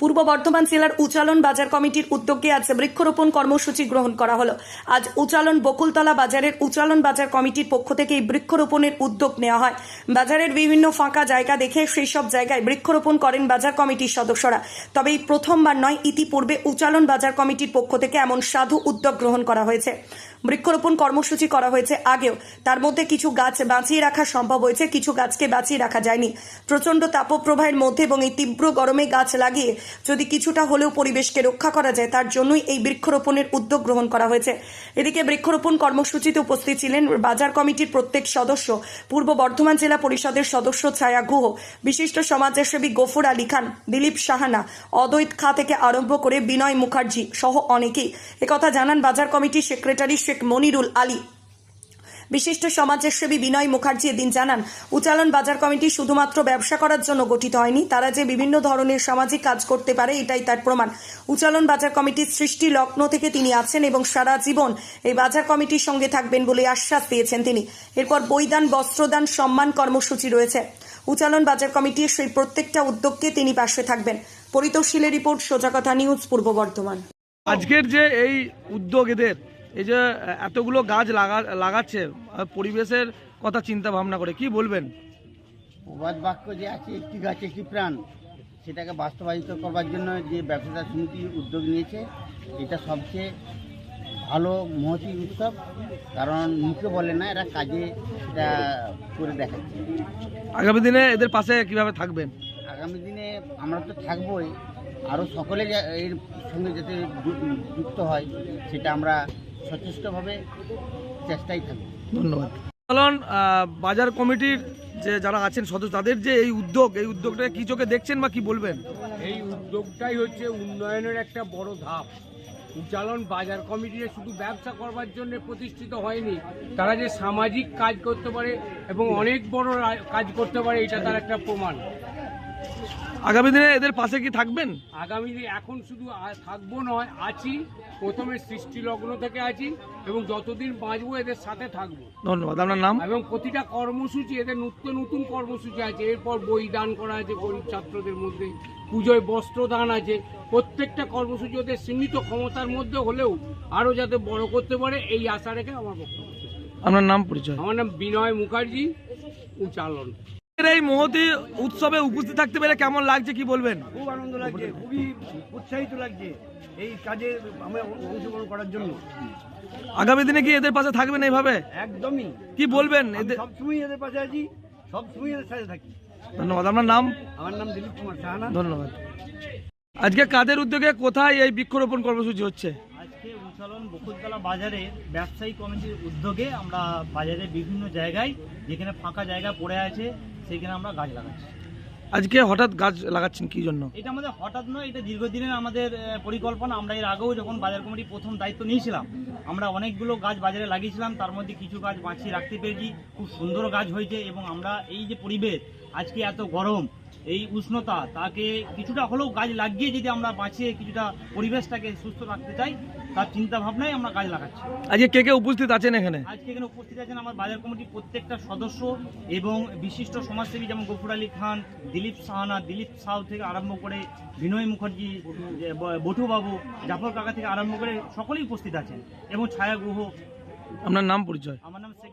পূর্ব বর্ধমান জেলার উচালন বাজার কমিটির উদ্যোগে আজ বৃক্ষরোপণ কর্মসূচি গ্রহণ করা হলো। আজ উচালন বকুলতলা বাজারের উচালন বাজার কমিটির পক্ষ থেকে এই বৃক্ষরোপণের উদ্যোগ নেওয়া হয়। বাজারের বিভিন্ন ফাঁকা জায়গা দেখে সেই সব জায়গায় বৃক্ষরোপণ করেন বাজার কমিটির সদস্যরা। তবে এই প্রথমবার নয়, ইতিপূর্বে উচালন বাজার কমিটির পক্ষ থেকে এমন সাধু উদ্যোগ গ্রহণ করা হয়েছে। বৃক্ষরোপণ কর্মসূচি করা হয়েছে আগেও। তার মধ্যে কিছু গাছ বাঁচিয়ে রাখা সম্ভব হয়েছে, কিছু গাছকে বাঁচিয়ে রাখা যায়নি। প্রচণ্ড তাপপ্রবাহের মধ্যে এবং এই তীব্র গরমে গাছ লাগিয়ে যদি কিছুটা হলেও পরিবেশকে রক্ষা করা যায়, তার জন্যই এই বৃক্ষরোপণের উদ্যোগ গ্রহণ করা হয়েছে। এদিকে বৃক্ষরোপণ কর্মসূচিতে উপস্থিত ছিলেন বাজার কমিটির প্রত্যেক সদস্য, পূর্ব বর্ধমান জেলা পরিষদের সদস্য ছায়া গুহ, বিশিষ্ট সমাজসেবী গফুর আলী খান, দিলীপ সাহানা, অদ্বৈত খা থেকে আরম্ভ করে বিনয় মুখার্জি সহ অনেকেই। একথা জানান বাজার কমিটির সেক্রেটারি শেখ মনিরুল আলী। বিশিষ্ট সমাজসেবী বিনয় মুখার্জি এদিন জানান, উচালন বাজার কমিটি শুধুমাত্র ব্যবসা করার জন্য গঠিত হয়নি, তারা যে বিভিন্ন ধরনের সামাজিক কাজ করতে পারে এটাই তার প্রমাণ। উচালন বাজার কমিটির সৃষ্টি লগ্ন থেকে তিনি আছেন এবং সারা জীবন এই বাজার কমিটির সঙ্গে থাকবেন বলে আশ্বাস দিয়েছেন তিনি। এরপর বইদান বস্ত্রদান, সম্মান কর্মসূচি রয়েছে। উচালন বাজার কমিটির সেই প্রত্যেকটা উদ্যোগকে তিনি পাশে থাকবেন। পরিতোষীলের রিপোর্ট সোজাকথা নিউজ, পূর্ব বর্ধমান। আজকের যে এই উদ্যোগ এদের এই যে এতগুলো গাছ লাগা লাগাচ্ছে পরিবেশের কথা চিন্তা ভাবনা করে কি বলবেন? প্রবাদ বাক্য যে আছে একটি গাছ একটি প্রাণ সেটাকে বাস্তবায়িত করবার জন্য যে ব্যবসাদার সমিতি উদ্যোগ নিয়েছে এটা সবচেয়ে ভালো মহতি উৎসব। কারণ মুখে বলে না এরা কাজে সেটা করে দেখাচ্ছে। আগামী দিনে এদের পাশে কীভাবে থাকবেন? আগামী দিনে আমরা তো থাকবোই। আরও সকলে এর সঙ্গে যাতে যুক্ত হয় সেটা আমরা সচেষ্টভাবে চেষ্টাই থাকব ধন্যবাদ। আহ, বাজার কমিটির যে যারা আছেন সদস্য তাদের যে এই উদ্যোগ এই উদ্যোগটা কি চোখে দেখছেন বা কি বলবেন? এই উদ্যোগটাই হচ্ছে উন্নয়নের একটা বড় ধাপ। উচ্চালন বাজার কমিটি শুধু ব্যবসা করবার জন্য প্রতিষ্ঠিত হয়নি তারা যে সামাজিক কাজ করতে পারে এবং অনেক বড় কাজ করতে পারে এটা তার একটা প্রমাণ। আগামী দিনে এদের পাশে কি থাকবেন? আগামী দিনে এখন শুধু থাকব নয় আছি। প্রথমে সৃষ্টি লগ্ন থেকে আছি এবং যতদিন বাঁচবো এদের সাথে থাকব। ধন্যবাদ। আপনার নাম? এবং প্রতিটা কর্মসূচি এদের নতুন নতুন কর্মসূচি আছে। এরপর বই দান করা আছে গরিব ছাত্রদের মধ্যে পুজোয় বস্ত্র দান আছে। প্রত্যেকটা কর্মসূচি ওদের সীমিত ক্ষমতার মধ্যে হলেও আরও যাতে বড় করতে পারে এই আশা রেখে আমার বক্তব্য আপনার নাম পরিচয়? আমার নাম বিনয় মুখার্জি উচালন এই মহতি উৎসবে উপস্থিত থাকতে পেরে কেমন লাগছে কি বলবেন? খুব আনন্দ লাগছে খুবই উৎসাহিত লাগছে এই কাজে আমরা অংশগ্রহণ করার জন্য। আগামী দিনে কি এদের পাশে থাকবেন এইভাবে? একদমই। কি বলবেন? এদের সবসময় এদের পাশে আছি সবসময় এদের সাথে থাকি। ধন্যবাদ। আপনার নাম? আমার নাম দিলীপ কুমার সাহানা। ধন্যবাদ। আজকে কাদের উদ্যোগে কোথায় এই বৃক্ষরোপণ কর্মসূচি হচ্ছে? আজকে উচ্চালন বকুলতলা বাজারে ব্যবসায়ী কমিটির উদ্যোগে আমরা বাজারে বিভিন্ন জায়গায় যেখানে ফাঁকা জায়গা পড়ে আছে সেখানে আমরা গাছ লাগাচ্ছি। আজকে হঠাৎ গাছ লাগাচ্ছেন কি জন্য? এটা আমাদের হঠাৎ নয় এটা দীর্ঘদিনের আমাদের পরিকল্পনা। আমরা এর আগেও যখন বাজার কমিটি প্রথম দায়িত্ব নিয়েছিলাম আমরা অনেকগুলো গাছ বাজারে লাগিয়েছিলাম। তার মধ্যে কিছু গাছ বাঁচিয়ে রাখতে পেরেছি। খুব সুন্দর গাছ হয়েছে এবং আমরা এই যে পরিবেশ আজকে এত গরম এই উষ্ণতা তাকে কিছুটা হলেও গাছ লাগিয়ে যদি আমরা বাঁচিয়ে কিছুটা পরিবেশটাকে সুস্থ রাখতে চাই তার চিন্তা ভাবনায় আমরা গাছ লাগাচ্ছি। আজকে কে কে উপস্থিত আছেন এখানে? আজকে এখানে উপস্থিত আছেন আমার বাজার কমিটির প্রত্যেকটা সদস্য এবং বিশিষ্ট সমাজসেবী যেমন গফুর আলী খান দিলীপ সাহানা দিলীপ সাউ থেকে আরম্ভ করে বিনয় মুখার্জি বটুবাবু জাফর কাকা থেকে আরম্ভ করে সকলেই উপস্থিত আছেন এবং ছায়া গুহ আপনার নাম পরিচয়? আমার নাম শেখ